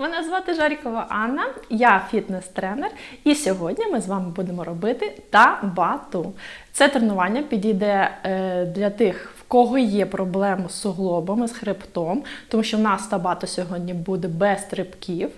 Мене звати Жарікова Анна, я фітнес-тренер, і сьогодні ми з вами будемо робити табату. Це тренування підійде е, для тих, в кого є проблеми з суглобами, з хребтом, тому що в нас табато сьогодні буде без стрибків.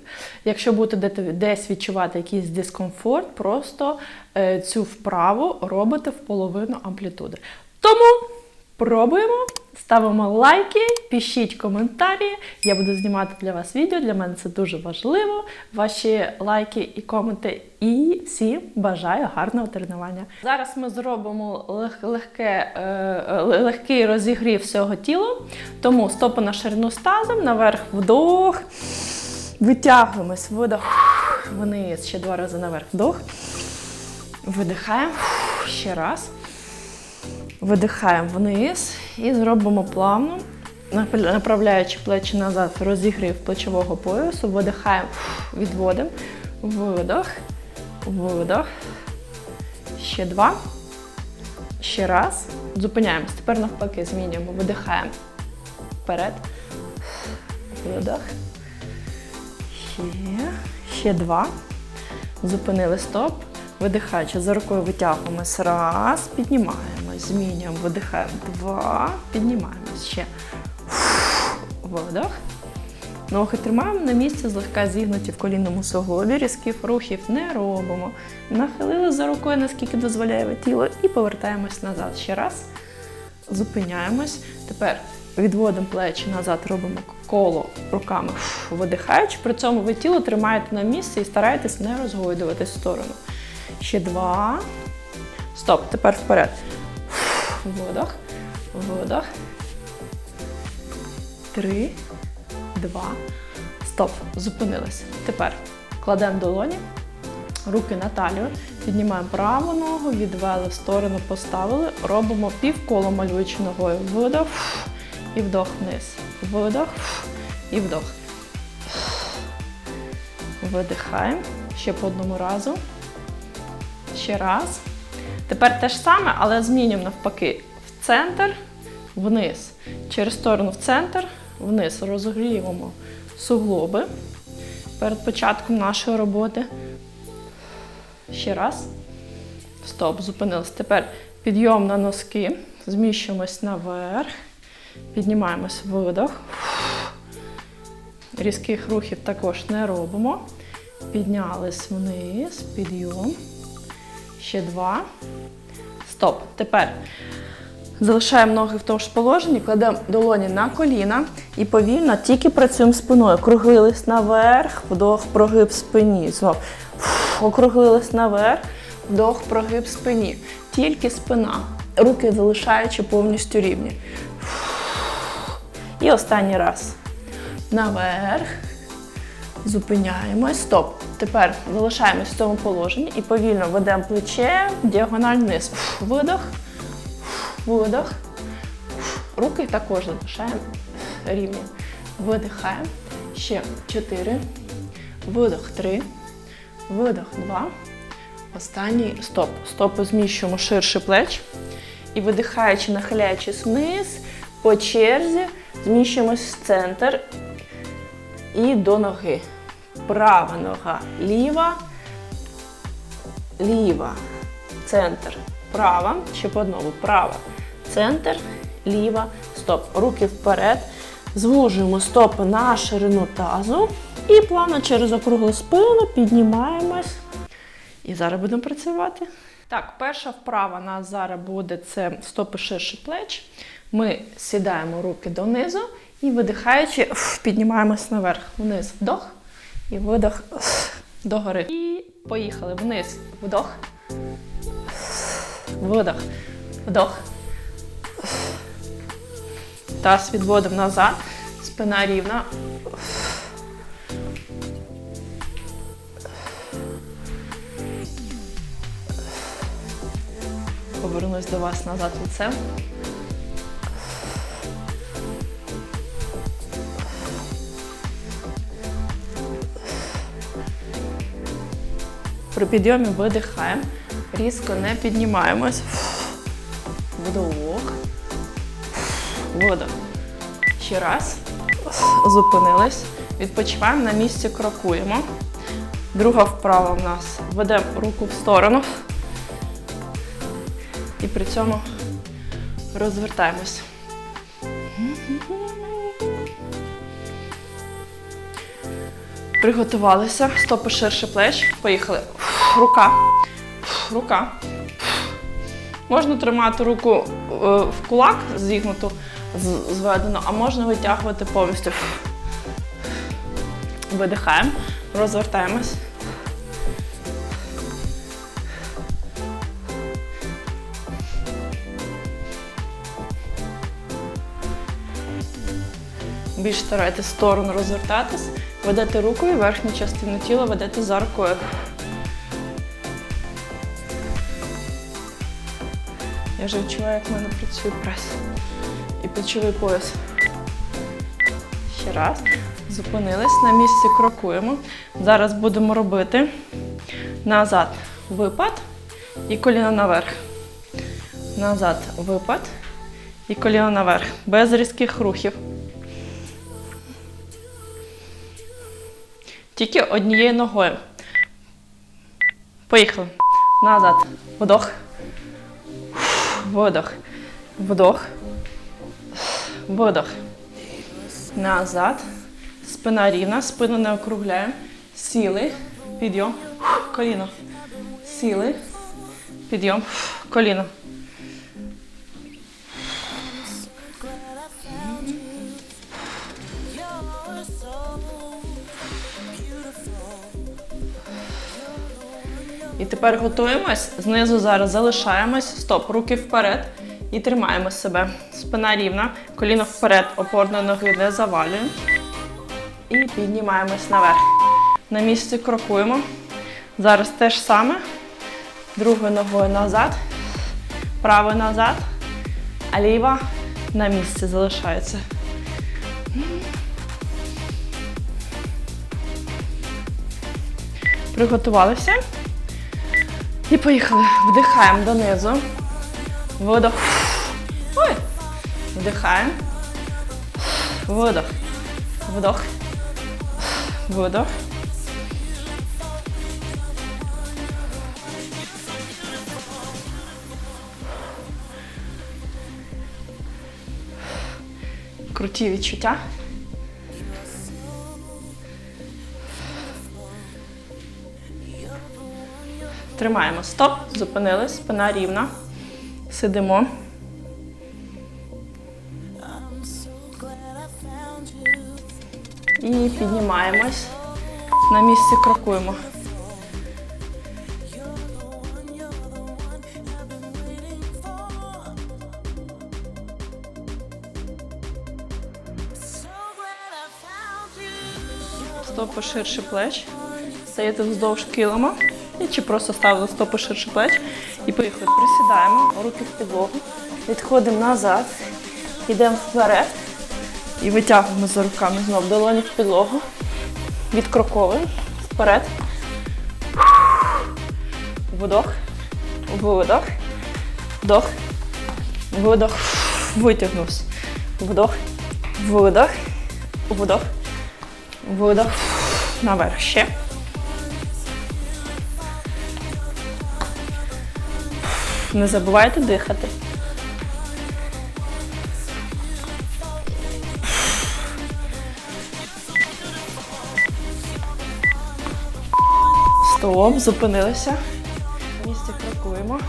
Якщо будете десь відчувати якийсь дискомфорт, просто е, цю вправу робите в половину амплітуди. Тому пробуємо. Ставимо лайки, пишіть коментарі. Я буду знімати для вас відео. Для мене це дуже важливо. Ваші лайки і коменти. І всім бажаю гарного тренування. Зараз ми зробимо лег- легке, е, легкий розігрів всього тіла. Тому стопи на ширину стазом, наверх вдох. Витягуємось, видох, вниз. Ще два рази наверх вдох. Видихаємо. Ще раз. Видихаємо вниз і зробимо плавно, направляючи плечі назад, розігрів плечового поясу, видихаємо, відводимо, видох, видох. Ще два. Ще раз. Зупиняємось. Тепер навпаки змінюємо. Видихаємо вперед. Видох. Ще. Ще два. Зупинили стоп. Видихаючи, за рукою витягуємось. Раз, піднімаємось, змінюємо, видихаємо. Два, піднімаємось. Ще. Видох. Ноги тримаємо на місці, злегка зігнуті в колінному суглобі, різких рухів не робимо. Нахилили за рукою, наскільки дозволяє тіло, і повертаємось назад. Ще раз. Зупиняємось. Тепер відводимо плечі назад, робимо коло руками, видихаючи. При цьому ви тіло тримаєте на місці і стараєтесь не розгойдуватись в сторону. Ще два. Стоп. Тепер вперед. Видох. Видох. Три. Два. Стоп. Зупинились. Тепер кладемо долоні. Руки на талію, піднімаємо праву ногу, відвели в сторону, поставили, робимо півколо малюючи ногою. Видох і вдох вниз. Видох і вдох. Видихаємо. Ще по одному разу. Ще раз. Тепер те ж саме, але змінюємо навпаки. В центр, вниз. Через сторону в центр, вниз. Розгріємо суглоби перед початком нашої роботи. Ще раз. Стоп, зупинились. Тепер підйом на носки. Зміщуємось наверх. Піднімаємось видох. Різких рухів також не робимо. Піднялись вниз, підйом. Ще два. Стоп. Тепер залишаємо ноги в тому ж положенні, кладемо долоні на коліна і повільно тільки працюємо спиною. Округлились наверх, вдох, прогиб спині. Знов. Округлились наверх, вдох, прогиб спині. Тільки спина. Руки залишаючи повністю рівні. І останній раз. Наверх. Зупиняємось. Стоп. Тепер залишаємось в цьому положенні і повільно ведемо плече, діагональ вниз. Видох. Видох. Руки також залишаємо рівні. Видихаємо. Ще чотири. Видох три. Видох два. Останній стоп. Стопи зміщуємо ширше плеч. І видихаючи, нахиляючись вниз, по черзі зміщуємось в центр і до ноги. Права нога, ліва, ліва, центр, права, ще по одному, права, центр, ліва, стоп. Руки вперед. Звужуємо стопи на ширину тазу і плавно через округлу спину піднімаємось. І зараз будемо працювати. Так, перша вправа нас зараз буде це стопи ширше плеч. Ми сідаємо руки донизу і видихаючи, піднімаємось наверх. Вниз вдох і видох догори. І поїхали вниз. Вдох. Видох. Вдох. Таз відводимо назад. Спина рівна. Повернусь до вас назад лицем. При підйомі видихаємо, різко не піднімаємось. Вдох. Видох. Ще раз. Зупинились. Відпочиваємо на місці, крокуємо. Друга вправа в нас ведемо руку в сторону. І при цьому розвертаємось. Приготувалися. Стопи ширше плеч. Поїхали. Рука. Рука. Можна тримати руку е, в кулак зігнуту, зведену, а можна витягувати повністю. Видихаємо, розвертаємось. Більш старайтесь сторону розвертатись, ведете рукою, верхню частину тіла ведете за рукою. Я вже відчуваю, як в мене працює прес і плечовий пояс. Ще раз. Зупинились, на місці крокуємо. Зараз будемо робити назад випад і коліно наверх. Назад випад і коліно наверх. Без різких рухів. Тільки однією ногою. Поїхали. Назад. Вдох. Видох. Вдох. Видох. Назад. Спина рівна, спину не округляємо. Сіли. Підйом. Коліно. Сіли. Підйом. Коліно. І тепер готуємось. Знизу зараз залишаємось. Стоп, руки вперед. І тримаємо себе. Спина рівна, коліно вперед, опорної ноги не завалюємо. І піднімаємось наверх. На місці крокуємо. Зараз те ж саме. Другою ногою назад, правою назад, а ліва на місці залишається. Приготувалися. І поїхали. Вдихаємо донизу. Видох. Ой. Вдихаємо. Видох. Вдох. Видох. Круті відчуття. Тримаємо. Стоп. Зупинились. Спина рівна. Сидимо. І піднімаємось. На місці крокуємо. Стопи ширше плеч. Стаєте вздовж килима. Чи просто ставили стопи ширше плеч. І поїхали. Присідаємо, руки в підлогу. Відходимо назад. Йдемо вперед. І витягуємо за руками знов долоні в підлогу. Відкроковуємо. Вперед. Вдох. Видох. Вдох. Видох. Витягнувся. Вдох. Видох. Вдох. Видох. Наверх. Ще. Не забувайте дихати. Стоп, зупинилися. В місці крокуємо.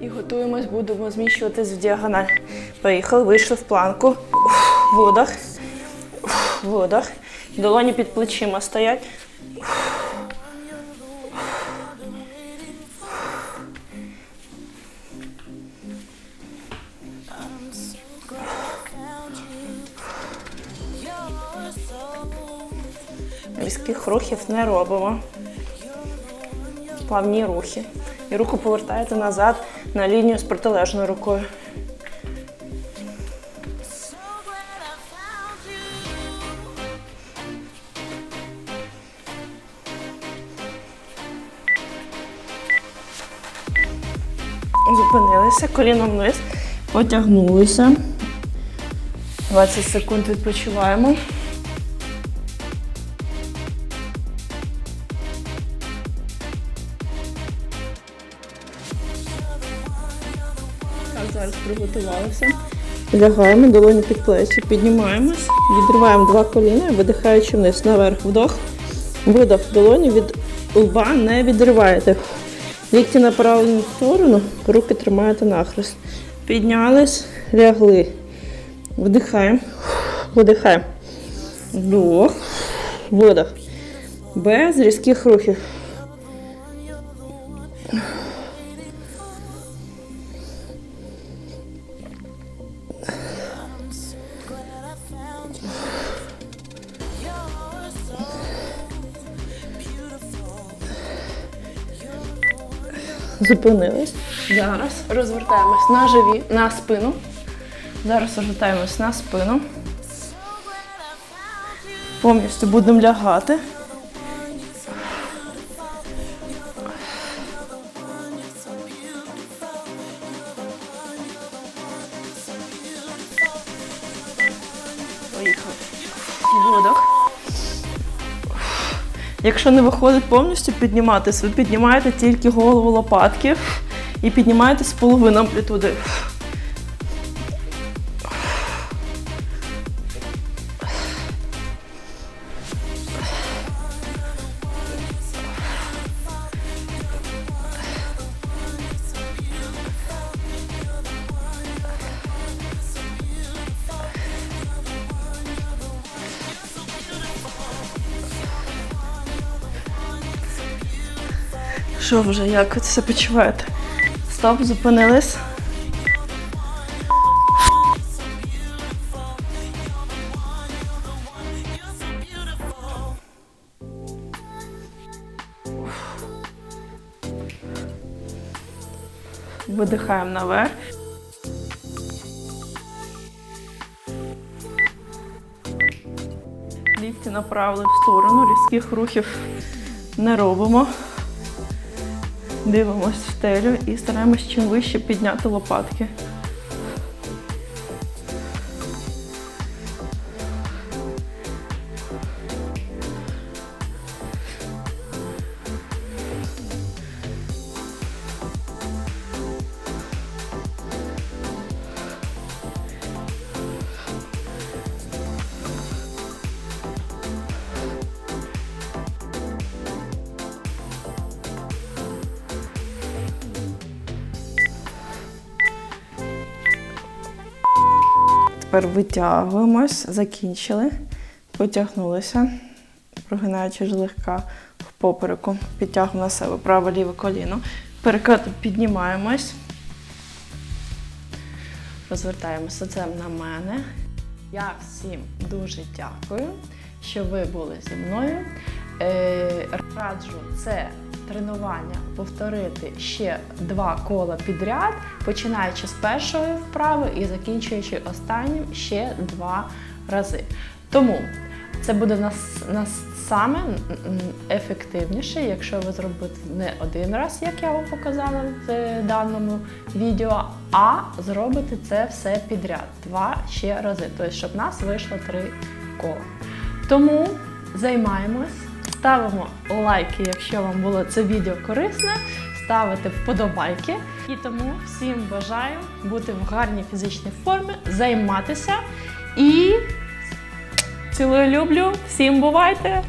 І готуємось, будемо зміщуватись в діагональ. Поїхали, вийшли в планку. Видох. Видох. Долоні під плечима стоять. Різких рухів не робимо. Плавні рухи і руку повертаєте назад на лінію з протилежною рукою. Зупинилися, коліном вниз, потягнулися. 20 секунд відпочиваємо. Зараз приготувалися. Лягаємо, долоні під плечі, піднімаємось, відриваємо два коліна видихаючи вниз. Наверх вдох, видох долоні від лба не відриваєте. Лікті направлені в сторону, руки тримаєте нахрест. Піднялись, лягли. Вдихаємо, видихаємо. Вдох, видох. Без різких рухів. Зупинились. Зараз розвертаємось на живі, на спину. Зараз розвертаємось на спину. Повністю будемо лягати. Якщо не виходить повністю підніматись, ви піднімаєте тільки голову лопатки і піднімаєтесь половину амплітуди. Що вже, як ви це почуваєте? Стоп, зупинились. Видихаємо наверх. Лікті направили в сторону, різких рухів не робимо. Дивимось в стелю і стараємось чим вище підняти лопатки. Тепер витягуємось, закінчили, потягнулися, прогинаючи злегка в попереку, підтягуємо на себе праве ліве коліно. Перекати піднімаємось. Розвертаємося це на мене. Я всім дуже дякую, що ви були зі мною. Е, раджу це тренування повторити ще два кола підряд, починаючи з першої вправи і закінчуючи останнім ще два рази. Тому це буде нас, нас саме ефективніше, якщо ви зробите не один раз, як я вам показала в даному відео, а зробите це все підряд, два ще рази. Тобто, щоб в нас вийшло три кола. Тому займаємось, ставимо лайки, якщо вам було це відео корисне, ставите вподобайки. І тому всім бажаю бути в гарній фізичній формі, займатися і цілую люблю. Всім бувайте!